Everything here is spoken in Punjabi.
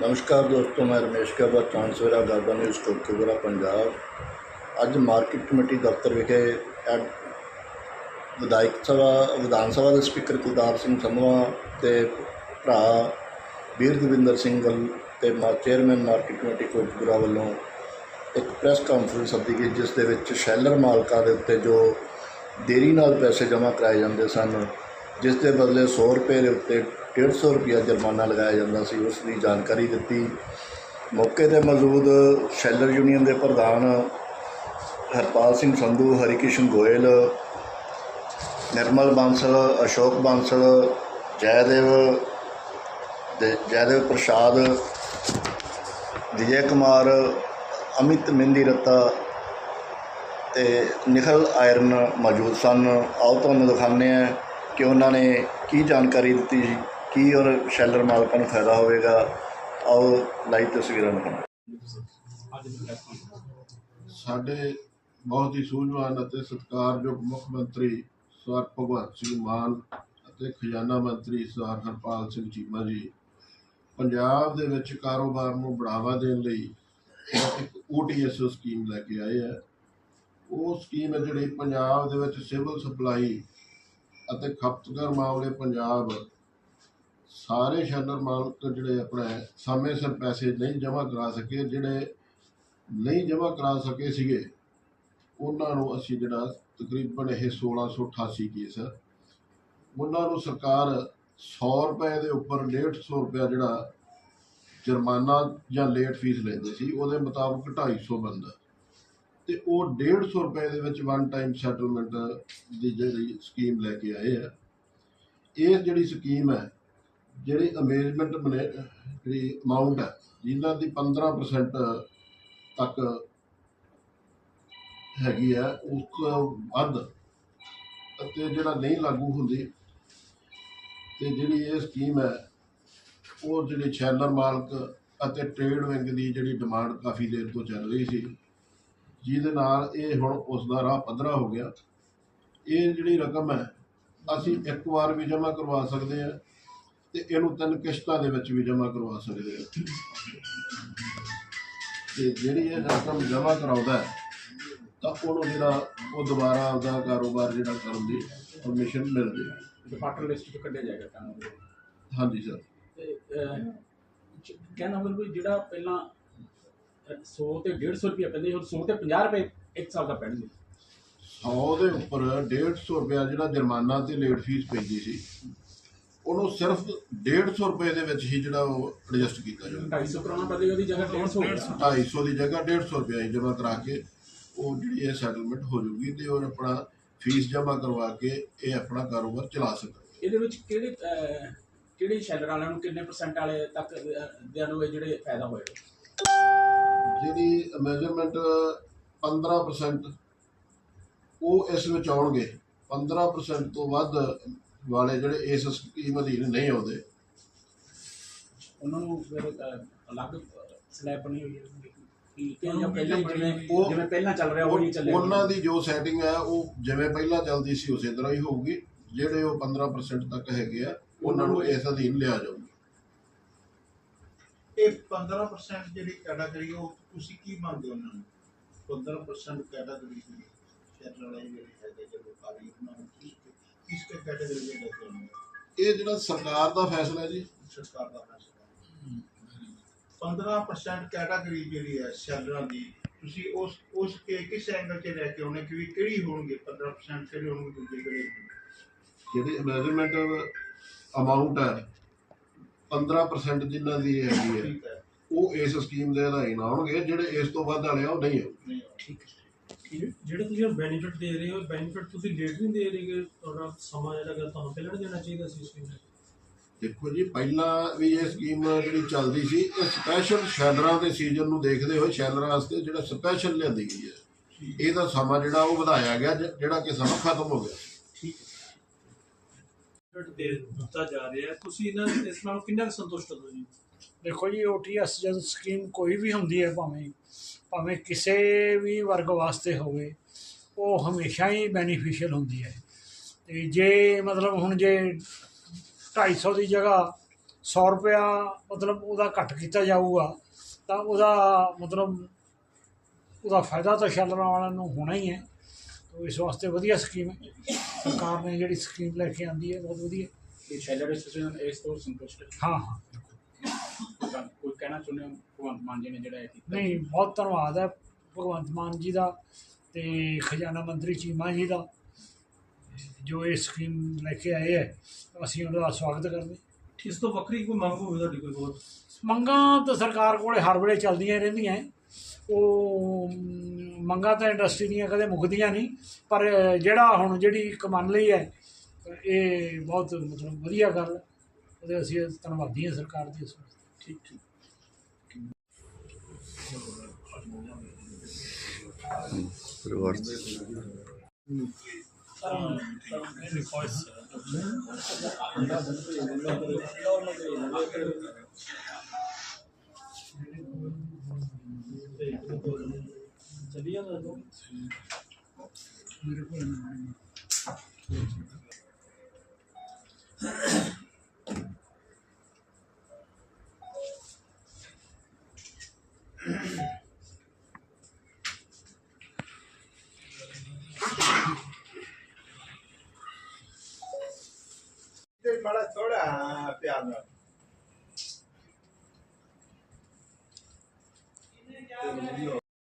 ਨਮਸਕਾਰ ਦੋਸਤੋ ਮੈਂ ਰਮੇਸ਼ ਕਾਬਾ ਚਾਂਸਵੇਰਾ ਗਾਰਡਨ ਨਿਊਜ਼ ਕੋਟਕਪੂਰਾ ਪੰਜਾਬ। ਅੱਜ ਮਾਰਕੀਟ ਕਮੇਟੀ ਦਫ਼ਤਰ ਵਿਖੇ ਐਡ ਵਿਧਾਇਕ ਸਭਾ, ਵਿਧਾਨ ਸਭਾ ਦੇ ਸਪੀਕਰ ਕੁਲਤਾਰ ਸਿੰਘ ਸੰਧਵਾ ਤੇ ਭਰਾ ਵੀਰ ਦਵਿੰਦਰ ਸਿੰਘ ਗਲ ਤੇ ਮਾ, ਚੇਅਰਮੈਨ ਮਾਰਕੀਟ ਕਮੇਟੀ ਕੋਟਕਪੂਰਾ ਵੱਲੋਂ ਇੱਕ ਪ੍ਰੈਸ ਕਾਨਫਰੰਸ ਸੱਦੀ ਗਈ, ਜਿਸ ਦੇ ਵਿੱਚ ਸ਼ੈਲਰ ਮਾਲਕਾਂ ਦੇ ਉੱਤੇ ਜੋ ਦੇਰੀ ਨਾਲ ਪੈਸੇ ਜਮ੍ਹਾਂ ਕਰਾਏ ਜਾਂਦੇ ਸਨ, ਜਿਸ ਦੇ ਬਦਲੇ 100 ਰੁਪਏ ਦੇ ਉੱਤੇ 150 ਰੁਪਇਆ ਜੁਰਮਾਨਾ ਲਗਾਇਆ ਜਾਂਦਾ ਸੀ, ਉਸ ਦੀ ਜਾਣਕਾਰੀ ਦਿੱਤੀ। ਮੌਕੇ ਤੇ ਮੌਜੂਦ ਸ਼ੈਲਰ ਯੂਨੀਅਨ ਦੇ ਪ੍ਰਧਾਨ ਹਰਪਾਲ ਸਿੰਘ ਸੰਧੂ, ਹਰੀਕਿਸ਼ਨ ਗੋਇਲ, ਨਿਰਮਲ ਬਾਂਸਲ, ਅਸ਼ੋਕ ਬਾਂਸਲ, ਜੈਦੇਵ ਦੇ ਜੈਦੇਵ ਪ੍ਰਸਾਦ, ਵਿਜੇ ਕੁਮਾਰ, ਅਮਿਤ ਮਹਿੰਦੀ ਰੱਤਾ ਤੇ ਨਿਖਲ ਆਇਰਨ ਮੌਜੂਦ ਸਨ। ਆਓ ਤੁਹਾਨੂੰ ਦਿਖਾਉਂਦੇ ਹਾਂ ਕਿ ਉਹਨਾਂ ਨੇ ਕੀ ਜਾਣਕਾਰੀ ਦਿੱਤੀ ਸੀ। ਕੀ ਔਰ ਸ਼ੈਲਰ ਮਾਲਕਾਂ ਨੂੰ ਫਾਇਦਾ ਹੋਵੇਗਾ? ਆਓ ਲਾਈਵ ਤਸਵੀਰਾਂ ਦਿਖਾਉਂਦੇ ਸਾਡੇ ਬਹੁਤ ਹੀ ਸੂਝਵਾਨ ਅਤੇ ਸਤਿਕਾਰਯੋਗ ਮੁੱਖ ਮੰਤਰੀ ਸਰ ਭਗਵੰਤ ਸਿੰਘ ਮਾਨ ਅਤੇ ਖਜ਼ਾਨਾ ਮੰਤਰੀ ਸਰ ਹਰਪਾਲ ਸਿੰਘ ਚੀਮਾ ਜੀ, ਪੰਜਾਬ ਦੇ ਵਿੱਚ ਕਾਰੋਬਾਰ ਨੂੰ ਬੜਾਵਾ ਦੇਣ ਲਈ ਇੱਕ OTS ਸਕੀਮ ਲੈ ਕੇ ਆਏ ਹੈ ਉਹ ਸਕੀਮ ਹੈ ਜਿਹੜੀ ਪੰਜਾਬ ਦੇ ਵਿੱਚ ਸਿਵਲ ਸਪਲਾਈ ਅਤੇ ਖਪਤਕਾਰ ਮਾਮਲੇ ਪੰਜਾਬ ਸਾਰੇ ਸ਼ੈਲਰ ਮਾਲਕ ਜਿਹੜੇ ਆਪਣੇ ਸਮੇਂ ਸਿਰ ਪੈਸੇ ਨਹੀਂ ਜਮ੍ਹਾਂ ਕਰਾ ਸਕੇ, ਜਿਹੜੇ ਨਹੀਂ ਜਮ੍ਹਾਂ ਕਰਾ ਸਕੇ ਸੀਗੇ, ਉਹਨਾਂ ਨੂੰ ਅਸੀਂ ਜਿਹੜਾ ਤਕਰੀਬਨ ਇਹ 1688 ਕੇਸ ਹੈ ਉਹਨਾਂ ਨੂੰ ਸਰਕਾਰ 100 ਰੁਪਏ ਦੇ ਉੱਪਰ 150 ਰੁਪਇਆ ਜਿਹੜਾ ਜੁਰਮਾਨਾ ਜਾਂ ਲੇਟ ਫੀਸ ਲੈਂਦੇ ਸੀ, ਉਹਦੇ ਮੁਤਾਬਕ 250 ਬਣਦਾ ਤੇ ਉਹ 150 ਰੁਪਏ ਦੇ ਵਿੱਚ ਵਨ ਟਾਈਮ ਸੈਟਲਮੈਂਟ ਦੀ ਜਿਹੜੀ ਸਕੀਮ ਲੈ ਕੇ ਆਏ ਆ, ਇਹ ਜਿਹੜੀ ਸਕੀਮ ਹੈ ਜਿਹੜੀ ਅਮੇਜਮੈਂਟ ਮਨੇ ਜਿਹੜੀ ਅਮਾਉਂਟ ਹੈ ਜਿਨ੍ਹਾਂ ਦੀ 15% ਤੱਕ ਹੈਗੀ ਆ ਉਸ ਤੋਂ ਵੱਧ ਅਤੇ ਜਿਹੜਾ ਨਹੀਂ ਲਾਗੂ ਹੁੰਦੀ, ਤੇ ਜਿਹੜੀ ਇਹ ਸਕੀਮ ਹੈ, ਉਹ ਜਿਹੜੇ ਸ਼ੈਲਰ ਮਾਲਕ ਅਤੇ ਟ੍ਰੇਡ ਵਿੰਗ ਦੀ ਜਿਹੜੀ ਡਿਮਾਂਡ ਕਾਫੀ ਦੇਰ ਤੋਂ ਚੱਲ ਰਹੀ ਸੀ, ਜਿਹਦੇ ਨਾਲ ਇਹ ਹੁਣ ਉਸ ਦਾ ਰਾਹ ਪੱਧਰਾ ਹੋ ਗਿਆ। ਇਹ ਜਿਹੜੀ ਰਕਮ ਹੈ, ਅਸੀਂ ਇੱਕ ਵਾਰ ਵੀ ਜਮ੍ਹਾਂ ਕਰਵਾ ਸਕਦੇ ਹਾਂ ਤੇ ਇਹਨੂੰ ਤਿੰਨ ਕਿਸ਼ਤਾਂ ਦੇ ਵਿੱਚ ਵੀ ਜਮ੍ਹਾਂ ਕਰਵਾ ਸਕਦੇ ਹਾਂ ਤੇ ਜਿਹੜੀ ਇਹ ਰਕਮ ਜਮ੍ਹਾਂ ਕਰਾਉਂਦਾ ਤਾਂ ਉਹਨੂੰ ਜਿਹੜਾ ਉਹ ਦੁਬਾਰਾ ਆਪਦਾ ਕਾਰੋਬਾਰ ਜਿਹੜਾ ਕਰਨ ਦੀ ਪਰਮਿਸ਼ਨ ਮਿਲਦੀ ਹੈ। ਡਿਫਾਲਟਰ ਲਿਸਟ ਤੋਂ ਕੱਢਿਆ ਜਾਏਗਾ ਕੰਮ ਹਾਂਜੀ ਸਰ ਤੇ ਕਹਿਣਾ ਮਤਲਬ ਵੀ ਜਿਹੜਾ ਪਹਿਲਾਂ ਅਹ, 100 ਤੇ 150 ਰੁਪਏ ਪੈਂਦੇ ਹੁਣ 100 ਤੇ 50 ਰੁਪਏ ਇੱਕ ਸਾਲ ਦਾ ਪੈਣਗੇ। 100 ਦੇ ਉੱਪਰ 150 ਰੁਪਇਆ ਜਿਹੜਾ ਜੁਰਮਾਨਾ ਤੇ ਲੇਟ ਫੀਸ ਪੈਂਦੀ ਸੀ ਉਹਨੂੰ ਸਿਰਫ 150 ਰੁਪਏ ਦੇ ਵਿੱਚ ਹੀ ਜਿਹੜਾ ਉਹ ਐਡਜਸਟ ਕੀਤਾ ਜਾਊਗਾ। 250 ਕਰਾਉਣਾ ਉਹਦੀ ਜਗ੍ਹਾ 150 ਹੋ ਗਿਆ। 250 ਦੀ ਜਗ੍ਹਾ 150 ਰੁਪਇਆ ਹੀ ਜਮ੍ਹਾਂ ਕਰਾ ਕੇ ਉਹ ਜਿਹੜੀ ਇਹ ਸੈਟਲਮੈਂਟ ਹੋ ਜਾਊਗੀ ਤੇ ਉਹ ਆਪਣਾ ਫੀਸ ਜਮ੍ਹਾਂ ਕਰਵਾ ਕੇ ਇਹ ਆਪਣਾ ਕਾਰੋਬਾਰ ਚਲਾ ਸਕਣਗੇ। ਇਹਦੇ ਵਿੱਚ ਕਿਹੜੇ ਕਿਹੜੇ ਸ਼ੈਲਰ ਵਾਲਿਆਂ ਨੂੰ ਕਿੰਨੇ ਪਰਸੈਂਟ ਵਾਲੇ ਤੱਕ ਨੂੰ ਇਹ ਜਿਹੜੇ ਫਾਇਦਾ ਹੋਏਗਾ ਜਿਹੜੀ ਮੈਜਰਮੈਂਟ 15% ਉਹ ਇਸ ਵਿੱਚ ਆਉਣਗੇ। 15% ਤੋਂ ਵੱਧ ਵਾਲੇ ਜਿਹੜੇ ਇਸ ਸਕੀਮ ਅਧੀਨ ਨਹੀਂ ਆਉਂਦੇ। ਉਹਨਾਂ ਨੂੰ ਫਿਰ ਅਹ, ਅਲੱਗ ਸਲੈਬ ਬਣੀ ਹੋਈ ਹੈ। ਕਿ ਕਿ ਜਾਂ ਪਹਿਲਾਂ ਹੀ ਜਿਵੇਂ ਉਹ- ਜਿਵੇਂ ਪਹਿਲਾਂ ਚੱਲ ਰਿਹਾ ਉਹ ਹੀ ਚੱਲੇਗਾ। ਉਹਨਾਂ ਦੀ ਜੋ ਸੈਟਿੰਗ ਹੈ ਉਹ ਜਿਵੇਂ ਪਹਿਲਾਂ ਚੱਲਦੀ ਸੀ ਉਸੇ ਤਰ੍ਹਾਂ ਹੀ ਹੋਊਗੀ। ਜਿਹੜੇ ਉਹ 15% ਤੱਕ ਹੈਗੇ ਆ ਉਹਨਾਂ ਨੂੰ ਇਸ ਅਧੀਨ ਲਿਆ ਜਾਊਗਾ। ਇਹ 15% ਜਿਹੜੀ ਕੈਟਾਗਰੀ ਉਹ ਤੁਸੀਂ ਕੀ ਮੰਨਦੇ ਹੋ ਉਹਨਾਂ ਨੂੰ? 15% ਕੈਟਾਗਰੀ ਦੀ ਸ਼ਹਿਰ ਵਾਲੇ ਜਿਹੜੇ ਹੈਗੇ ਜਦੋਂ ਕਾਰੀ ਉਹਨਾਂ ਨੂੰ ਕਿਸ ਕਿਸ ਕੇ ਕੈਟਾਗਰੀ ਦੇ ਲੱਗੇ ਹੋਣਗੇ ਇਹ ਜਿਹੜਾ ਸਰਕਾਰ ਦਾ ਫੈਸਲਾ ਹੈ ਜੀ ਸਰਕਾਰ ਦਾ ਫੈਸਲਾ 15% ਕੈਟਾਗਰੀ ਜਿਹੜੀ ਹੈ ਸ਼ਹਿਰਾਂ ਦੀ ਤੁਸੀਂ ਉਸ ਉਸ ਕੇ ਕਿਸ ਐਂਗਲ 'ਚ ਲੈ ਕੇ ਆਉਣੇ ਕਿ ਵੀ ਕਿਹੜੀ ਹੋਣਗੇ 15% ਕਿਹੜੇ ਹੋਣਗੇ ਦੂਜੇ ਕਿਹੜੇ ਹੋਣਗੇ? ਜਿਹੜੀ ਮੈਜਰਮੈਂਟ ਅਮਾਉਂਟ ਹੈ 15% ਜਿਨ੍ਹਾਂ ਦੀ ਹੈਗੀ ਹੈ ਠੀਕ ਹੈ। ਉਹ ਇਸ ਸਕੀਮ ਦੇ ਅਧੀਨ ਆਉਣਗੇ ਜਿਹੜੇ ਇਸ ਤੋਂ ਵੱਧ ਵਾਲੇ ਆ ਉਹ ਨਹੀਂ ਆਉਣਗੇ। ਨਹੀਂ ਠੀਕ ਹੈ। ਜਿਹੜੇ ਤੁਸੀਂ ਬੈਨੀਫਿਟ ਦੇ ਰਹੇ ਹੋ ਬੈਨੀਫਿਟ ਤੁਸੀਂ ਲੇਟ ਨਹੀਂ ਦੇ ਰਹੇਗੇ ਤੁਹਾਡਾ ਸਮਾਂ ਜਿਹੜਾ ਹੈਗਾ ਤੁਹਾਨੂੰ ਪਹਿਲਾਂ ਦੇਣਾ ਚਾਹੀਦਾ ਸੀ ਇਸ ਸਕੀਮ ਦਾ। ਦੇਖੋ ਜੀ ਪਹਿਲਾਂ ਵੀ ਇਹ ਸਕੀਮ ਜਿਹੜੀ ਚੱਲਦੀ ਸੀ ਇਹ ਸਪੈਸ਼ਲ ਸ਼ੈਲਰਾਂ ਦੇ ਸੀਜ਼ਨ ਨੂੰ ਦੇਖਦੇ ਹੋਏ ਸ਼ੈਲਰਾਂ ਵਾਸਤੇ ਜਿਹੜਾ ਸਪੈਸ਼ਲ ਲਿਆਂਦੀ ਗਈ ਹੈ। ਇਹਦਾ ਸਮਾਂ ਜਿਹੜਾ ਉਹ ਵਧਾਇਆ ਗਿਆ ਜ- ਜਿਹੜਾ ਕਿ ਸਮਾਂ ਖਤਮ ਹੋ ਗਿਆ। ਦੇ ਦਿੱਤਾ ਜਾ ਰਿਹਾ ਹੈ। ਤੁਸੀਂ ਇਹਨਾਂ ਇਸ ਨਾਲ ਕਿੰਨਾ ਕੁ ਸੰਤੁਸ਼ਟ ਹੋ ਜੀ? ਦੇਖੋ ਜੀ ਓਟੀਐਸ ਜਦ ਸਕੀਮ ਕੋਈ ਵੀ ਹੁੰਦੀ ਹੈ ਭਾਵੇਂ ਭਾਵੇਂ ਕਿਸੇ ਵੀ ਵਰਗ ਵਾਸਤੇ ਹੋਵੇ, ਉਹ ਹਮੇਸ਼ਾ ਹੀ ਬੈਨੀਫੀਸ਼ੀਅਲ ਹੁੰਦੀ ਹੈ। ਤੇ ਜੇ ਮਤਲਬ ਹੁਣ ਜੇ 250 ਦੀ ਜਗ੍ਹਾ 100 ਰੁਪਇਆ ਮਤਲਬ ਉਹਦਾ ਘੱਟ ਕੀਤਾ ਜਾਊਗਾ, ਤਾਂ ਉਹਦਾ ਮਤਲਬ ਉਹਦਾ ਫਾਇਦਾ ਤਾਂ ਸ਼ੈਲਰਾਂ ਵਾਲਿਆਂ ਨੂੰ ਹੋਣਾ ਹੀ ਹੈ। ਤਾਂ ਇਸ ਵਾਸਤੇ ਵਧੀਆ ਸਕੀਮ ਹੈ। ਸਰਕਾਰ ਨੇ ਜਿਹੜੀ ਸਕੀਮ ਲੈ ਕੇ ਆਂਦੀ ਹੈ ਬਹੁਤ ਵਧੀਆ। ਇਹ ਸ਼ੈਲਰ ਐਸੋਸੀਏਸ਼ਨ ਇਸ ਤੋਂ ਸੰਤੁਸ਼ਟ ਹੈ? ਹਾਂ ਕੋਈ ਕਹਿਣਾ ਚਾਹੁੰਦੇ ਹੋ ਭਗਵੰਤ ਮਾਨ ਜੀ ਨੇ ਜਿਹੜਾ ਇਹ ਕੀਤਾ? ਨਹੀਂ ਬਹੁਤ ਧੰਨਵਾਦ ਹੈ ਭਗਵੰਤ ਮਾਨ ਜੀ ਦਾ ਤੇ ਖਜ਼ਾਨਾ ਮੰਤਰੀ ਚੀਮਾ ਜੀ ਦਾ ਜੋ ਇਹ ਸਕੀਮ ਲੈ ਕੇ ਆਏ ਹੈ ਅਸੀਂ ਉਹਨਾਂ ਦਾ ਸਵਾਗਤ ਕਰਦੇ ਹਾਂ। ਇਸ ਤੋਂ ਵੱਖਰੀ ਕੋਈ ਮੰਗ ਹੋਵੇ ਤੁਹਾਡੀ ਕੋਈ ਹੋਰ? ਮੰਗਾਂ ਤਾਂ ਸਰਕਾਰ ਕੋਲੇ ਹਰ ਵੇਲੇ ਚੱਲਦੀਆਂ ਰਹਿੰਦੀਆਂ ਹੈ। ਉਹ ਮੰਗਾਂ ਤਾਂ ਇੰਡਸਟਰੀ ਦੀਆਂ ਕਦੇ ਮੁੱਕਦੀਆਂ ਨਹੀਂ ਪਰ ਜਿਹੜਾ ਹੁਣ ਜਿਹੜੀ ਇੱਕ ਮੰਨ ਲਈ ਹੈ ਇਹ ਬਹੁਤ ਮਤਲਬ ਵਧੀਆ ਗੱਲ ਹੈ। ਉਹਦੇ ਅਸੀਂ ਧੰਨਵਾਦੀ ਹਾਂ ਸਰਕਾਰ ਦੀ ਇਸ ਵਾਸਤੇ। ਠੀਕ ਠੀਕ। ਪਰਿਵਾਰ ਮੇਰੇ ਕੋਲ ਨਹੀਂ ਹੈ। ਤੇ ਬੜਾ ਥੋੜਾ ਪਿਆਰ ਨਾਲ